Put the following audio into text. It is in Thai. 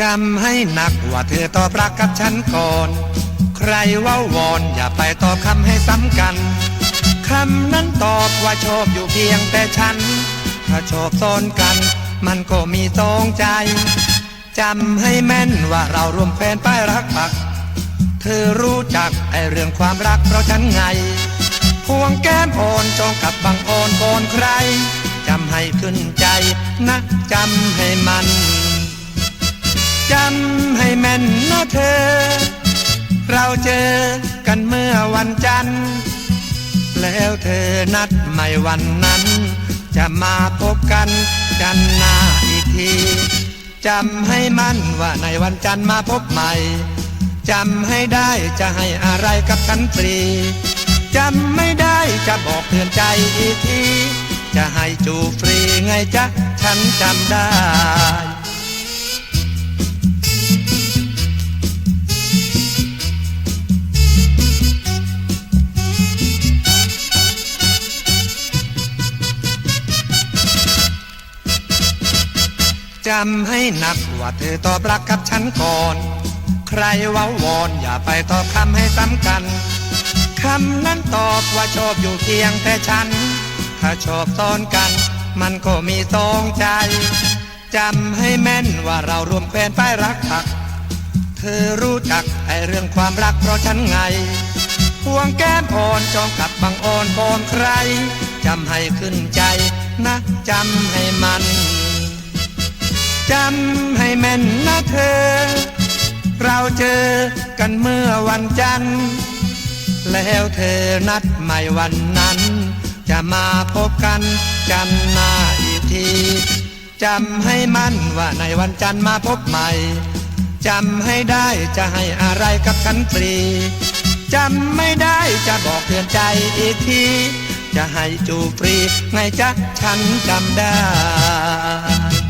จำให้หนักว่าเธอตอบรักกับฉันก่อน ใครว่าวอนอย่าไปตอบคำให้ซ้ำกัน คำนั้นตอบว่าชอบอยู่เพียงแต่ฉัน ถ้าชอบซ้อนกัน มันก็มีสองใจ จำให้แม่นว่าเรารวมแฟนป้ายรักปัก เธอรู้จักไอเรื่องความรักเพราะฉันไง พวงแก้มโอนจองกับบางโอนโอนใคร จำให้ขึ้นใจนะจำให้มัน จำให้แม่นนะเธอ เราเจอกันเมื่อวันจันทร์ แล้วเธอนัดใหม่วันนั้น จะมาพบกันจันหน้าอีกทีจำให้มั่นว่าในวันจันทร์มาพบใหม่จำให้ได้จะให้อะไรกับฉันฟรีจำไม่ได้จะบอกเตือนใจอีกที จะให้จูฟรีไงจ๊ะฉันจำได้ จำให้หนักว่าเธอตอบรักกับฉันก่อน ใครว้าวอนอย่าไปตอบคำให้ซ้ำกันคำนั้นตอบว่าชอบอยู่เพียงแต่ฉัน ถ้าชอบซ้อนกัน มันก็มีสองใจจำให้แม่นว่าเรารวมแฟนป้ายรักผัก เธอรู้จักไอเรื่องความรักเพราะฉันไงพวงแก้มอ่อนจองกับบางอ่อนบอนใครจำให้ขึ้นใจนะจำให้มัน จำให้แม่นนะเธอ เราเจอกันเมื่อวันจันทร์ แล้วเธอนัดใหม่วันนั้น จะมาพบกันจันหน้าอีกทีจำให้มั่นว่าในวันจันทร์มาพบใหม่จำให้ได้จะให้อะไรกับฉันฟรีจำไม่ได้จะบอกเตือนใจอีกที จะให้จูฟรีไงจ๊ะฉันจำได้